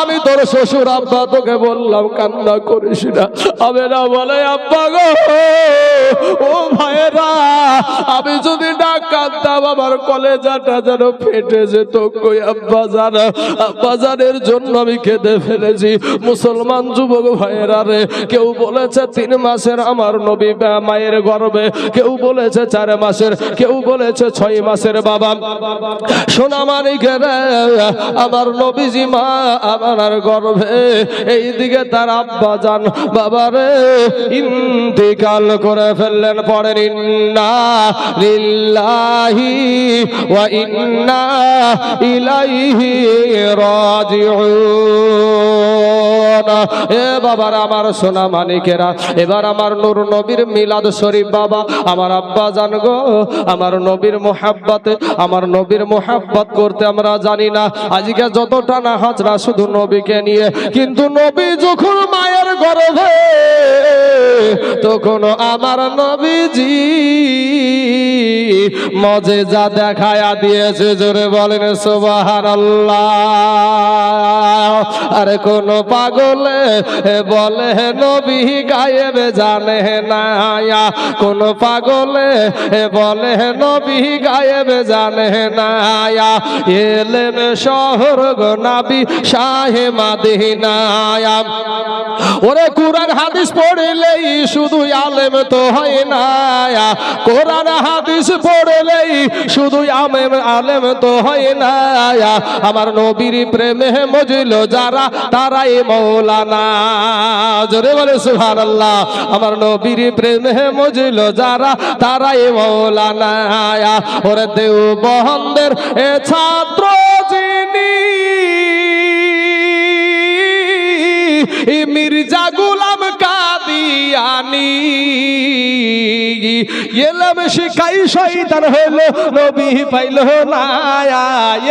আমি তোর শ্বশুর আব্বা তোকে বললাম কান্না করিস না। আমি না বলে, আব্বা গো। ও ভাইরা আমি যদি না কাঁদতাম, আমার কলেজাটা যেন ফেটে যেত কই, আব্বা জান। আব্বা জানের জন্য আমি কেঁদে ফেলেছি। মুসলমান যুবক ভাইয়েরা রে, কেউ বলেছে তিন মাসের আমার নবী মায়ের গর্বে। কেউ বলেছে চার মাসের, কেউ বলেছে ছয় মাসের বাবা। সোনা মানিকের আমার নবীজি মা, আমার গর্ভে। এই দিকে তার আব্বা যান বাবারে ইন্তিকাল করে ফেললেন পরের ইন্না লিল্লাহি ওয়া ইন্না ইলাইহি রাজিউন। এ বাবার আমার সোনা মানিকেরা, এবার আমার নূর নবীর মিলাদ শরীফ বাবা, আমার আব্বা জান গো, আমার নবীর মোহাব্বতে, আমার নবীর মোহাব্বত করতে আমরা জানি না। আজকে যতটা না হাজরা শুধু নবীকে নিয়ে, কিন্তু নবী যখন মায়ের গর্ভে তখন আমার নবীজি মজে যা দেখায়া দিয়েছে, জোরে বলেন সোবাহার আরে কোন পাগলে বলে নবী, গায়েব জানে না কোন পাগলে বলে নবী, গায়েব জানে না এলেন শহর গো নাবি, শাহে মাদিনায়া। ওরে কোরআন হাদিস পড়লেই শুধু আলেম তো হয় না। কোরআন হাদিস পড়লেই শুধু আমেম আলেম তো হয় না। আমার নবীর প্রেমে মজল যারা, তারাই মৌলানা। জোরে বলে সুবহানাল্লাহ। আমার নবীর প্রেমে মজল যারা, তারাই মৌলানা। ওরে দেও বহন্দের এ ছাত্র যিনি এ মির্জা গুলাম কাদিয়ানি। এলম শিখাই শয়তান হলো, নবী পাইল না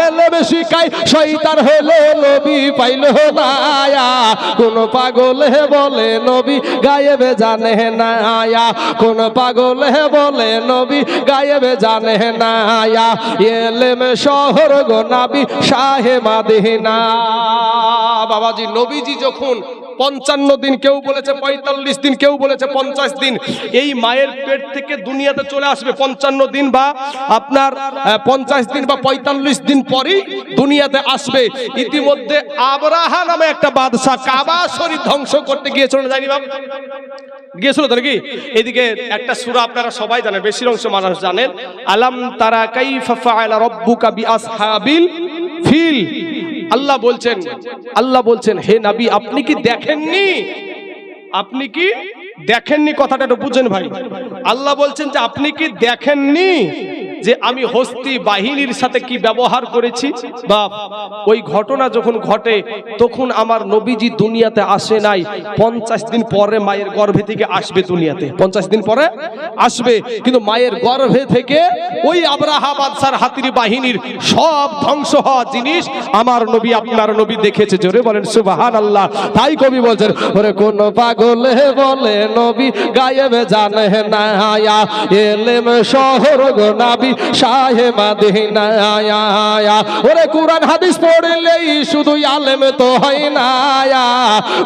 এলম শিখাই শয়তান হলো, নবী পাইল না কোন পাগল হে বলে, নবী গায়েবে জানে না কোন পাগল হে বলে, নবী গায়েবে জানে না এলেম শহর গো নাবি শাহে মাদিনা। বাবাজি, নবীজি যখন পঞ্চান্ন দিন কেউ বলেছে পঁয়তাল্লিশ দিন, কেউ বলেছে পঞ্চাশ দিন, এই মায়ের পেট থেকে দুনিয়াতে চলে আসবে পঞ্চান্ন দিন বা আপনার পঞ্চাশ দিন বা পঁয়তাল্লিশ দিন পরেই দুনিয়াতে আসবে। ইতিমধ্যে আবরাহা নামে একটা বাদশাহ কাবা শরীর ধ্বংস করতে গিয়েছিল, না জানি বাবা। গিয়েছিল তো নাকি? এদিকে একটা সূরা আপনারা সবাই জানেন, বেশির অংশ মানুষ জানেন। আলাম তারা কাইফা ফাআলা রাব্বুকা বিআসহাবিল ফিল। আল্লাহ বলছেন আল্লাহ বলছেন, হে নাবি, আপনি কি দেখেননি? আপনি কি দেখেননি? কথাটা একটু বুঝেন ভাই। আল্লাহ বলছেন যে, আপনি কি দেখেননি? যে আমি হস্তি বাহিনীর সাথে কি ব্যবহার করেছি? বা ওই ঘটনা যখন ঘটে, তখন আমার নবীজি দুনিয়াতে আসে নাই। পঞ্চাশ দিন পরে মায়ের গর্ভে থেকে আসবে দুনিয়াতে। পঞ্চাশ দিন পরে আসবে, কিন্তু মায়ের গর্ভে থেকে ওই আবরাহা হাতির বাহিনীর সব ধ্বংস হওয়া জিনিস আমার নবী, আপনার নবী দেখেছে। জোরে বলেন সুবাহান আল্লাহ তাই কবি বলছেন, ওরে কোন পাগল বলে নবী, গায়েবে জানে না এলেম শহর গো নাবি শাহে মাদিনা ওরে কোরআন হাদিস পড়লেই শুধু আলেম তো হয় না।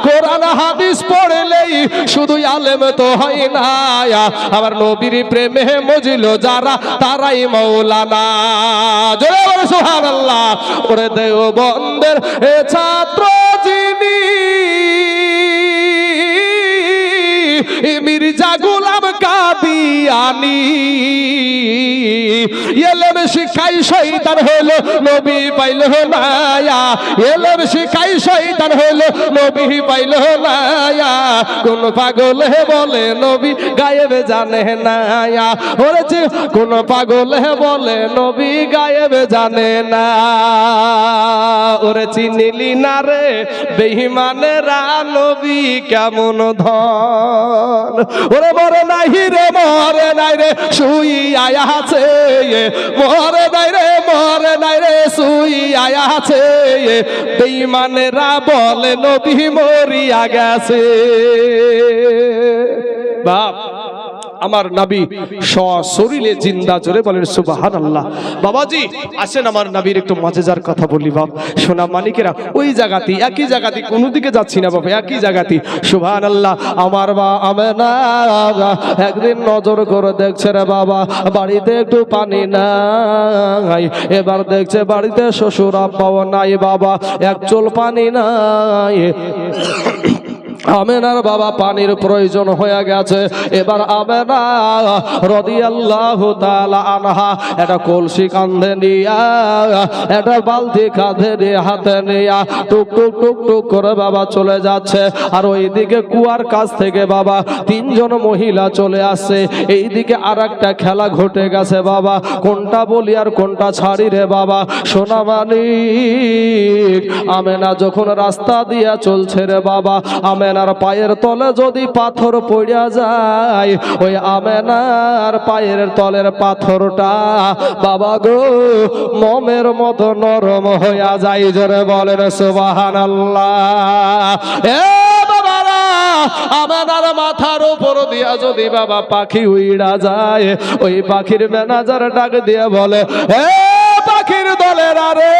কোরআন হাদিস পড়লেই শুধু আলেম তো হয় না। আমার নবীর প্রেমে মজিল যারা, তারাই মৌলানা। জোরে বলে, সুবহানাল্লাহ। ওরে দেও বন্দের এ ছাত্র যিনি মির্জা গোলাম কাদিয়ানি। এলেম শিখাই শয়তান হলো নবী পাইল না এলেম শিখাই শয়তান হলো নবী পাইল না কোন পাগল হে বলে নবী গায়েবে জানে নায়া। ওরে কোন পাগল হে বলে নবী গায়েবে জানে না ওরে চিনিলি না রে বেহিমানেরা নবী কেমন ধন? ওরে মরে নাই রে, মরে নাই রে শুই আয়া আছে মরে নাই রে, মরে নাই রে শুই আয়া আছে বেইমানেরা বলে, নবী মরিয়া গেছে। বাপ। আমার নাবি শরীরে জিন্দা জোরে বলেন সুবাহান আল্লাহ বাবাজি, আসেন আমার নাবির একটু মজেজার কথা বলি, বাপ। সোনা মানিকেরা ওই জায়গাতে একই জায়গাতে কোনো দিকে যাচ্ছি না বাবা একই জায়গাতে সুবহান আল্লাহ আমার বা আমেনা, একদিন নজর করে দেখছে রে বাবা, বাড়িতে একটু পানি নাই। এবার দেখছে বাড়িতে শ্বশুর আব্বাও নাই, বাবা, এক চোল পানি নাই। আমেনার বাবা, পানির প্রয়োজন হয়ে গেছে। এবার আমেনা রদিয়াল্লাহু তাআলা আনহা, এটা কলসি কাঁধে নিয়া, এটা বালতি কাঁধে নিয়ে, হাতে নিয়া, টুক টুক টুক টুক করে বাবা চলে যাচ্ছে। আর ওইদিকে কুয়ার কাছ থেকে বাবা তিনজন মহিলা চলে আসছে। এইদিকে আর একটা খেলা ঘটে গেছে বাবা, কোনটা বলি আর কোনটা ছাড়ি রে বাবা? সোনা মানিক, আমেনা যখন রাস্তা দিয়া চলছে রে বাবা আমেনার পায়ের তলে যদি পাথর পড়িয়া যায়, ওই আমেনার পায়ের তলের পাথরটা বাবা গো, মমের মতো নরম হইয়া যায়, জোরে বলেন সুবাহান বাবারা আমাদের মাথার উপর দিয়া যদি বাবা পাখি উইড়া যায়, ওই পাখির ম্যানেজার ডাক দিয়ে বলে, এ পাখির দলের আরে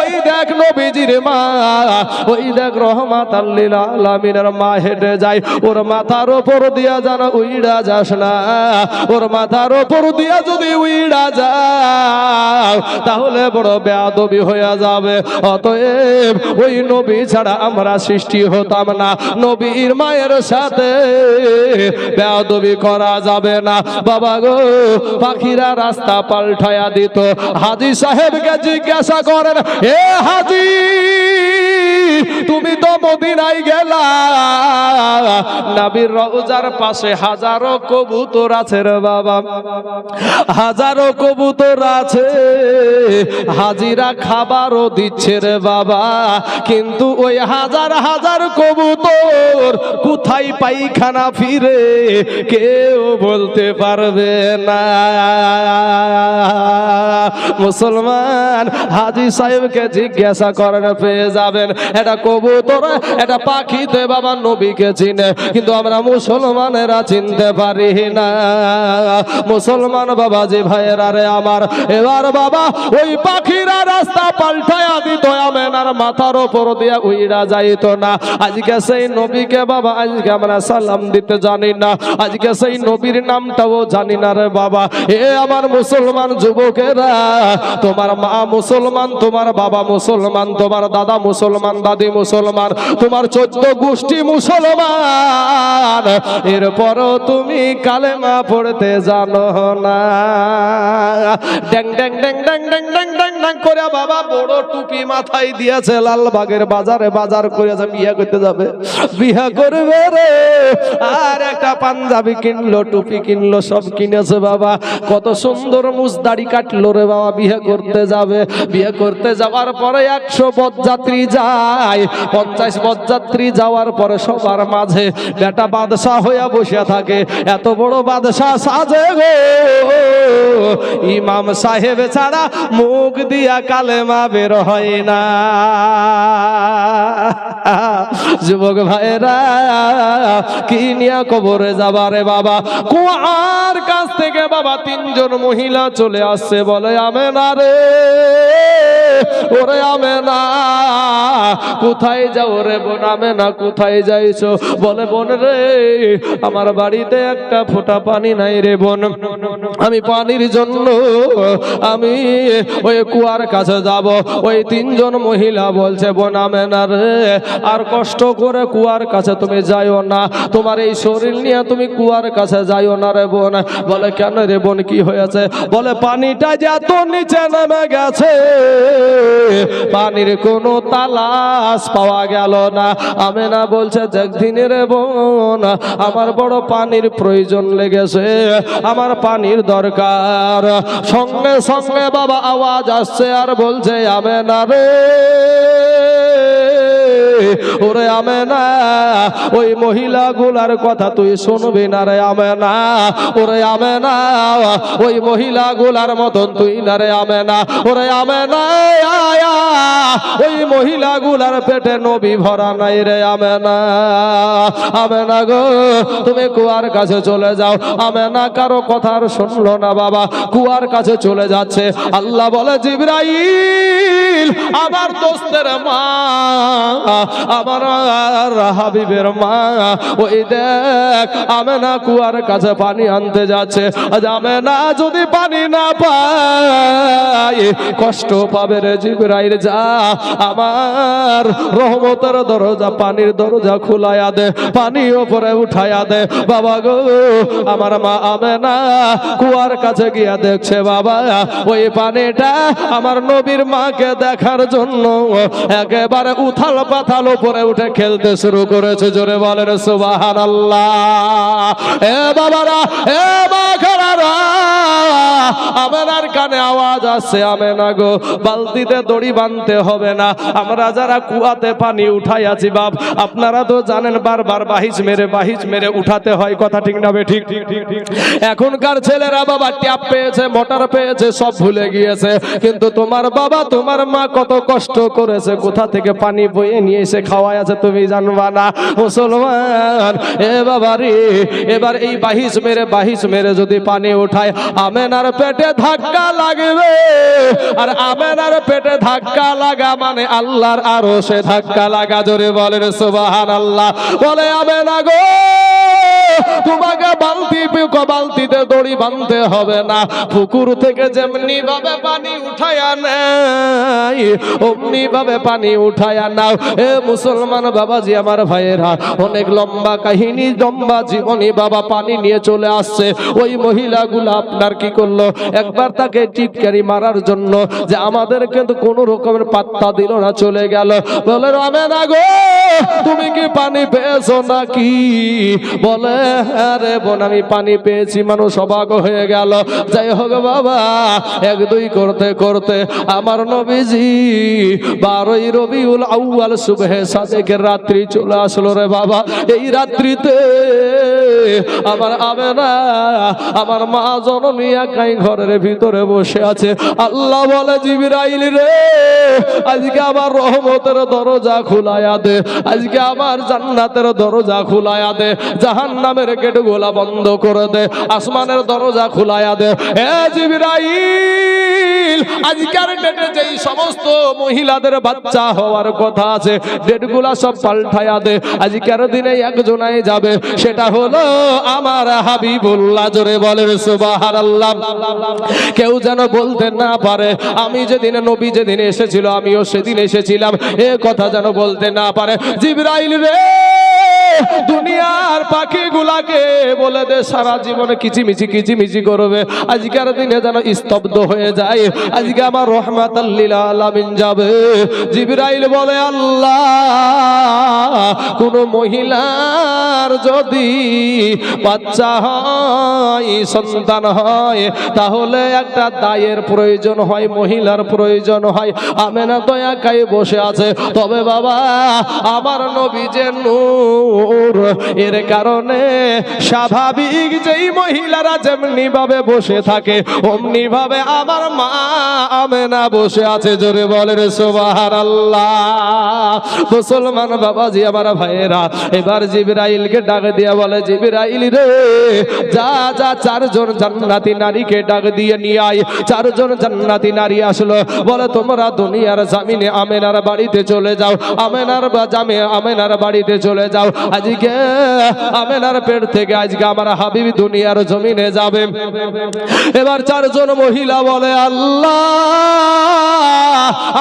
ওই দেখ নবীজির মা, ওই দেখ রহমাত আল্লিল আলামিনের মা হেঁটে যায়। ওর মাথার উপর দিয়া যেন উইড়া যাস না। ওর মাথার উপর দিয়া যদি উইড়া যাও, তাহলে বড় বেয়াদবি হয়ে যাবে। অতএব ওই নবী ছাড়া আমরা সৃষ্টি হতাম না। নবীর মায়ের সাথে বেয়াদবি করা যাবে না। বাবা গো, পাখিরা রাস্তা পাল্টায়া দিত। হাজি সাহেবকে জিজ্ঞাসা করেন এ হাজি তুমি তো মদিনায় গেলা। নাবির রওজার পাশে হাজারো কবুতর আছে রে বাবা। হাজারো কবুতর আছে। হাজিরা খাবারও দিচ্ছে রে বাবা। কিন্তু ওই হাজার হাজার কবুতর কোথায় পাইখানা ফিরে কেউ বলতে পারবে না। মুসলমান, হাজি সাহেবকে জিজ্ঞাসা করেন, পেয়ে যাবেন। এটা কবুতর, এটা পাখিতে বাবা নবীকে চিনে। কিন্তু আমরা মুসলমানেরা চিনতে পারি না। মুসলমান বাবা যে ভাইয়েরা রে আমার, এবার বাবা ওই পাখিরা রাস্তা পাল্টায়া দিত আমেনার মাথার ওপর দিয়া উইড়া যাইতো না। আজকে সেই নবীকে বাবা, আজকে আমরা সালাম দিতে জানি না। আজকে সেই নবীর নামটাও জানি না রে বাবা। এ আমার মুসলমান যুবকেরা, তোমার মা মুসলমান, তোমার বাবা মুসলমান, তোমার দাদা মুসলমান, দাদি মুসলমান, তোমার চোদ্দ গোষ্ঠী মুসলমান। এরপরও তুমি কালেমা পড়তে জানো না। ড্যাং ড্যাং ড্যাং ড্যাং ড্যাং ড্যাং ড্যাং ড্যাং করে বাবা বড় টুপি মাথায় দিয়েছে, লালবাগের বাজারে বাজার করেছে বিয়ে করতে যাবে। বিয়ে করবে রে। আর একটা পাঞ্জাবি কিনলো, টুপি কিনলো, সব কিনেছে বাবা। কত সুন্দর মুজদাড়ি কাটলো রে বাবা, বিয়ে করতে যাবে। বিয়ে করতে যাওয়ার পরে একশো পদযাত্রী যায়, পঞ্চাশ পদযাত্রী যাওয়ার পরে সবার মাঝে বেটা বাদশাহ হইয়া বসে থাকে। এত বড় বাদশাহ সাজে গো। ইমাম সাহেব ছাড়া মুখ দিয়া কালেমা বের হয় না। যুবক ভাইরা কি নিয়া কবরে যাবারে বাবা? কুয়ার কাছ থেকে বাবা তিনজন মহিলা চলে আসছে, বলে আমে না রে। ওরে আমে না কোথায় যাও রে বোন আমে না কোথায় যাইছো? বলে, বোন রে, আমার বাড়িতে একটা ফোঁটা পানি নাই রে বোন। আমি পানির জন্য, আমি ওই কুয়ার কাছে যাব। ওই তিনজন মহিলা বলছে, বোন আমে না রে, আর কষ্ট করে কুয়ার কাছে তুমি যাইও না। তোমার এই শরীর নিয়ে তুমি কুয়ার কাছে যাইও না রে বোন। বলে, কেন রে বোন, কি হয়েছে? বলে, পানিটা যে এত নিচে নেমে গেছে। পানির কোনো তালাশ পাওয়া গেল না। আমি না বলছে একদিনের বোন, আমার বড় পানির প্রয়োজন লেগেছে, আমার পানির দরকার। সঙ্গে সঙ্গে বাবা আওয়াজ আসছে আর বলছে, আমেনা রে ওরে আমে না ওই মহিলা গুলার কথা তুই শুনবি না রে আমে না ওরে আমে না ওই মহিলা গুলার মতন তুই না রে আমে না ওরে আমে না ওই মহিলাগুলার পেটে নবী ভরা নাই রে আমেনা। আমেনা গো, তুমি কুয়ার কাছে চলে যাও। আমে না কারও কথার শুনলো না বাবা, কুয়ার কাছে চলে যাচ্ছে। আল্লাহ বলে, জিবরাইল, আমার দোস্তের মা আমার হাবিবের মা। ওই দেখ, আমেনা কুয়ার কাছে পানি আনতে যাচ্ছে। আমেনা যদি পানি না পায়, কষ্ট পাবে রে জিবরাইল, যা। আমার রহমতের দরজা, পানির দরজা খুলাইয়া দে, পানি ওপরে উঠাইয়া দে। বাবা গো, আমার মা আমেনা কুয়ার কাছে গিয়া দেখছে, বাবা। ওই পানিটা আমার নবীর মাকে দেখার জন্য একেবারে উথাল পাথাল উপরে উঠে খেলতে শুরু করেছে। জোরে বলেন সুবাহান এ বাবারা, এ কানে আওয়াজ গো, বালতিতে দড়ি হবে না। আমরা যারা কুয়াতে পানি উঠাই আছি, বাপ, আপনারা তো জানেন বারবার বাহিজ মেরে বাহিজ মেরে উঠাতে হয়। কথা ঠিক না ঠিক ঠিক ঠিক ঠিক? এখনকার ছেলেরা বাবা, ট্যাপ পেয়েছে, মোটর পেয়েছে, সব ভুলে গিয়েছে। কিন্তু তোমার বাবা, তোমার মা কত কষ্ট করেছে। কোথা থেকে পানি বয়ে নিয়ে এসে খাওয়াই আছে, তুমি জানবা না। মুসলমান, এ বাবা রে এবার এই বাহিস মেরে বাহিস মেরে যদি পানি উঠায়, আমেনার পেটে ধাক্কা লাগবে। আর আমেনার পেটে ধাক্কা লাগা মানে আল্লাহর আরও সে ধাক্কা লাগা। জোরে বলেন সুবাহান আল্লাহ বলে, আমেনা গো! তোমাকে বালতি বালতিতে দড়ি বাঁধতে হবে না। পুকুর থেকে যেমনি ভাবে পানি উঠায়া নেই অমনি ভাবে পানি উঠায়া নাও। এ মুসলমান বাবাজি, আমার ভাইয়েরা, অনেক লম্বা কাহিনী, লম্বা জীবনী বাবা পানি নিয়ে চলে আসছে। ওই মহিলাগুলো আপনার কি করল? একবার তাকে টিটকারি মারার জন্য যে আমাদের কিন্তু কোনো রকমের পাত্তা দিল না, চলে গেল। বলে রামে না গো তুমি কি পানি পেয়েছ নাকি? বলে আরে বোন, আমি পানি পেয়েছি। মানুষ অবাক হয়ে গেল। যাই হোক বাবা, এক দুই করতে করতে আমার নবীজি বারোই রবিউল আউয়াল সুবহে সাদেকের রাত্রি চলে আসলো রে বাবা। এই রাত্রিতে আমার আমেনা, আমার মা জননী একাই ঘরের ভিতরে বসে আছে। আল্লাহ বলে, জিবিরাইল রে, আজকে আমার রহমতের দরজা খুলায়া দে। আজকে আমার জান্নাতের দরজা খুলায়া দে, জাহান্নামের গেট গোলা বন্ধ করে দে, আসমানের দরজা খুলায়া দে। এ জিবিরাইল, আজকের ডেটে যেই সমস্ত মহিলাদের বাচ্চা হওয়ার কথা আছে, ডেটগুলা সব পাল্টায়া দে। আজকের দিনে একজনাই যাবে, সেটা হলো আমার হাবিবুল্লাহ, জোরে বলেন সুবহানাল্লাহ। কেউ যেন বলতে না পারে, আমি যেদিন নবী যেদিন এসেছিল, আমিও সেদিন এসেছিলাম, এ কথা যেন বলতে না পারে। জিবরাইল রে, দুনিয়ার পাখিগুলাকে বলে দে, সারা জীবনে কিচিমিচি কিচিমিচি করবে। আজকের দিনে যেন স্তব্ধ হয়ে যায়, আজকে আমার রহমাত আলামিন যাবে। জিবরাইল বলে, আল্লাহ কোন মহিলার যদি বাচ্চা হয়, সন্তান হয়, তাহলে একটা দায়ের প্রয়োজন হয়, মহিলার প্রয়োজন হয়। আমেনা তো একাই বসে আছে। তবে বাবা, আমার নবী যে নূর, এর কারণে স্বাভাবিক যেই মহিলারা যেমনি ভাবে বসে থাকে, অমনি ভাবে আমার মা আমেনা বসে আছে। জোরে বলেন সোবাহার আল্লাহ মুসলমান বাবাজি, আমার ভাইয়েরা, এবার জিবরাইলকে ডাক দিয়া বলে, জিবরাইল রে, যা যা, চারজন জান্নাতি নারীকে ডাক দিয়ে নিয়ে আয়। চারজন জান্নাতি নারী আসলো, বলে, তোমরা দুনিয়ার জামিনে আমেনার বাড়িতে চলে যাও, আমেনার বা, জামে আমেনার বাড়িতে চলে যাও। আজকে আমেনার পেট থেকে আজকে আমার হাবিব দুনিয়ার জমিনে যাবে। এবার চারজন মহিলা বলে, আল্লাহ,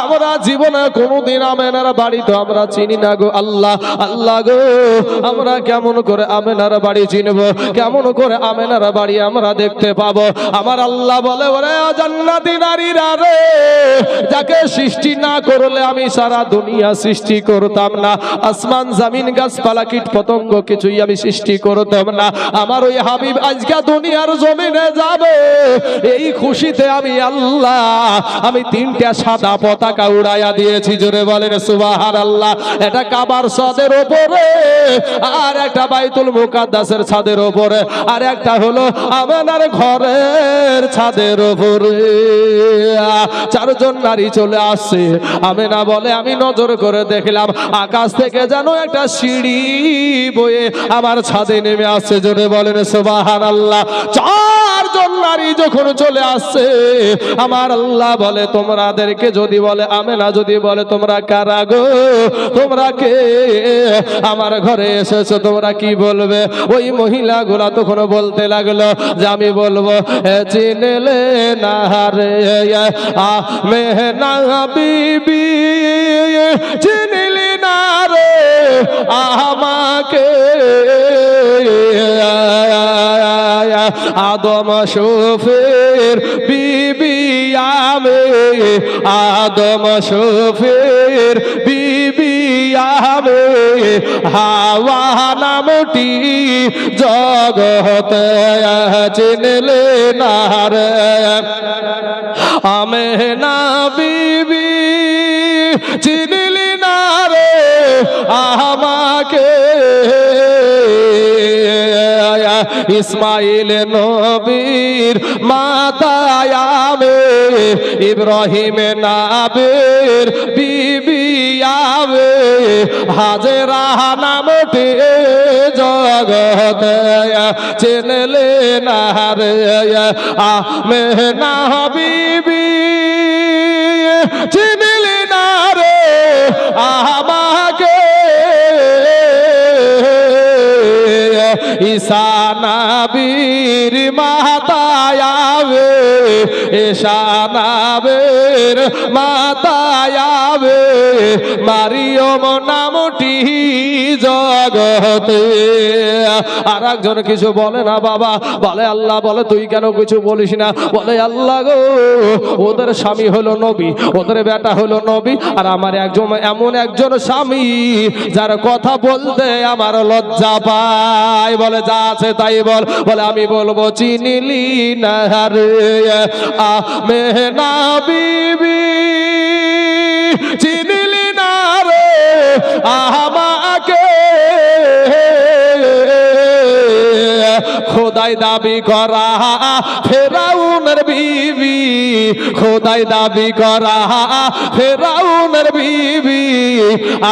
আমরা জীবনে কোনোদিন আমেনার বাড়িতে আমরা চিনি না গো আল্লাহ। আল্লাহ গো, আমরা কেমন করে আমেনার বাড়ি চিনব? কেমন করে আমেনার বাড়ি আমরা দেখতে পাবো? আমার আল্লাহ বলে, ওরে জান্নাতি নারীরা রে, যাকে সৃষ্টি না করলে আমি সারা দুনিয়া সৃষ্টি করতাম না। আসমান, জামিন, গাছপালা কীট পতঙ্গ কিছুই আমি সৃষ্টি করতাম না। আমার ওই হাবিব আজকে দুনিয়ার জমিনে যাবে। এই খুশিতে আমি আল্লাহ, আমি তিনটা সাদা পতাকা উড়াইয়া দিয়েছি। জোরে বলেন সুবাহার আল্লাহ এটা কাবার ছাদের ওপরে, আর একটা বাইতুল মুকাদ্দাসের ছাদের ওপরে, আর একটা হলো আমাদের ঘরের ছাদের ওপরে। চারজন নারী চলে আসছে। আমি না বলে, আমি নজর করে দেখলাম, আকাশ থেকে যেন একটা সিঁড়ি বয়ে আমার ছাদে নেমে আসছে। জোরে বলেন সুবাহান আল্লাহ চারজন নারী যখন চলে আসছে, আমার আল্লাহ বলে, তোমাদেরকে যদি বলে আমি না যদি বলে, তোমরা কারা গো? তোমরা কে? আমার ঘরে এসেছ, তোমরা কি বলবে? ওই মহিলা গুলা তখন বলতে লাগল যে, আমি বলব চিনলে না রে মেহনা বিবি চিনলি না রে, আমাকে আদম শফের বিবি, আমি আদম আমি হাওয়া নামটি জগতে চিনলে না রে। আমি না বিবি চিনলি না রে আমাকে। ইসমাইল নবীর মাতায়ামে ইব্রাহিম নাবের বিবিয়াবে হাজেরা নামটি জগতে চেনলে না রে। আমে না বিবি চিনলি না রে। আমাকে ঈশানাবীর মাতায়াবে ঈশানাবের মাতায়াবে মারিয়ম নামটি জগতে। আর একজন কিছু বলে না, বাবা। বলে, আল্লাহ, বলে, তুই কেন কিছু বলিস না? বলে, আল্লাহ গো, ওদের স্বামী হলো নবী, ওদের বেটা হলো নবী, আর আমার একজন, এমন একজন স্বামী যার কথা বলতে আমার লজ্জা পায়। বলে, যা আছে তাই বল। বলে, আমি বলব, চিনিলি না রে। আ বিবি, চিনিলি না রে। আমাকে খোদাই দাবি করা, ফেরাউনের বিবি। খোদাই দাবি করা, ফেরাউনের বিবি।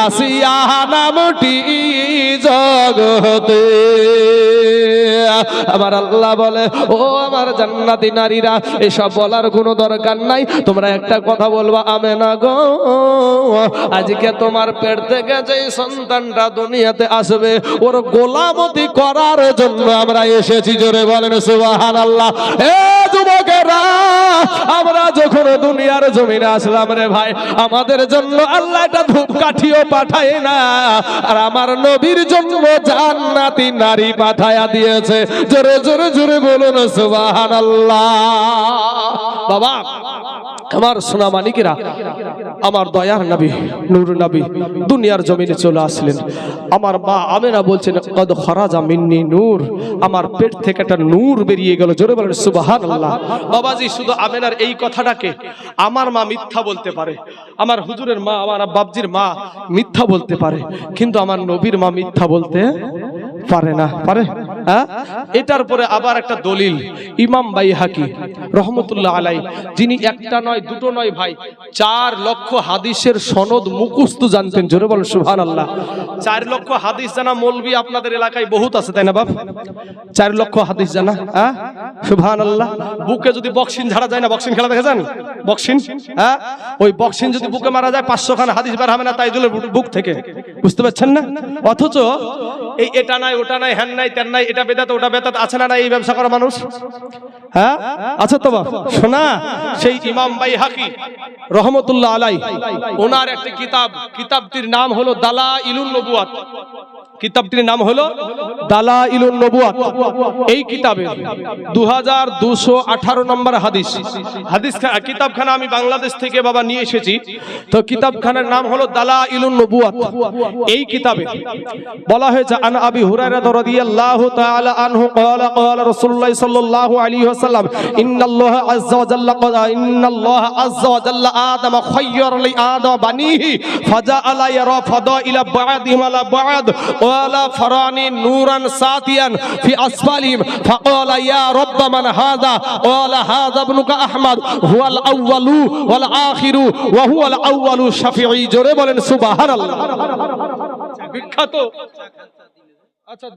আসিয়া নামটি জগতে। আমার আল্লাহ বলে, ও আমার জান্নাতি নারীরা, এসব বলার কোনো দরকার নাই। তোমরা একটা কথা বলবা আমে না গো, আজকে তোমার পেট থেকে যে সন্তানটা দুনিয়াতে আসবে, ওর গোলামতি করার জন্য আমরা এসেছি জোরে বলেন সুবাহান আল্লাহ এ যুবকেরা, আমরা যখন দুনিয়ার জমিনে আসলাম রে ভাই, আমাদের জন্য আল্লাহ একটা ধূপকাঠিও পাঠায় না, আর আমার নবীর জন্য জান্নাতি নারী পাঠায়া দিয়েছে। জোরে জোরে জোরে বলুন সুবাহান আল্লাহ বাবা আমার সোনা মানিকেরা আমার দয়ার নবী, নূর নবী, দুনিয়ার জমিনে চলে আসলেন। আমার মা আমেনা বলছেন, কদ খরাজা মিন্নি নূর। আমার পেট থেকে একটা নূর বেরিয়ে গেল। জোরে বলেন সুবাহান আল্লাহ বাবাজি, শুধু আমেনার এই কথাটাকে আমার মা মিথ্যা বলতে পারে। আমার হুজুরের মা, আমার বাবজির মা মিথ্যা বলতে পারে। কিন্তু আমার নবীর মা মিথ্যা বলতে পারে না। পারে? হ্যাঁ? এটার পরে আবার একটা দলিল। ইমাম বাই হাকি রহমতুল্লাহ আলাই যিনি একটা নয়, দুটো নয় ভাই, চার লক্ষ হাদিসের সনদ জানতেন। জোরে বলেন সুহান আল্লাহ চার লক্ষ হাদিস জানা আপনাদের এলাকায় বহুত আছে, তাই না বাপ? চার লক্ষ হাদিস জানা হ্যাঁ? সুহান আল্লাহ বুকে যদি বক্সিন ঝাড়া যায় না বক্সিন খেলা দেখেছেন? বক্সিন হ্যাঁ? ওই বক্সিন যদি বুকে মারা যায় পাঁচশো খান হাদিস বের হবে না, তাই বুক থেকে। বুঝতে পারছেন না? অথচ এই এটা নাই, ওটা নাই হ্যান নাই, তেন নাই এটা বেদাত, ওটা বেদাত আছে না না এই ব্যবসা করা মানুষ? হ্যাঁ? আচ্ছা তো শোনা, সেই ইমাম বাই হাকি রহমতুল্লাহ আলাই, ওনার একটি কিতাব, কিতাবটির নাম হলো দালা ইলুন নবুয়াত কিতাবটির নাম হলো দালা ইলুন নবুয়াত এই কিতাবে দু হাজার দুশো আঠারো নম্বর হাদিস। হাদিস কিতাবখানা আমি বাংলাদেশ থেকে বাবা নিয়ে এসেছি। তো কিতাবখানার নাম হলো দালা ইলুন নবুয়াত এই কিতাবে বলা হয়েছে, আন আবি হুরায়রা রাদিয়াল্লাহু তাআলা আনহু ক্বালা ক্বালা রাসূলুল্লাহ সাল্লাল্লাহু আলাইহি ওয়াসাল্লাম, ইন্নাল্লাহ আযজা ওয়া জাল্লা ক্বালা ইন্নাল্লাহ আযজা ওয়া জাল্লা আদম খায়্যারা লি আদম বানিহি ফাজা আলা ইয়ারা ফাদাইলা বা'দিহি আলা বা'দ قال فراني نورا ساتيا في اسفلهم فقال يا رب من هذا قال هذا ابنك احمد هو الاول والاخر وهو الاول الشفيعي জোরে বলেন সুবহানাল্লাহ বিখ্যাত আচ্ছা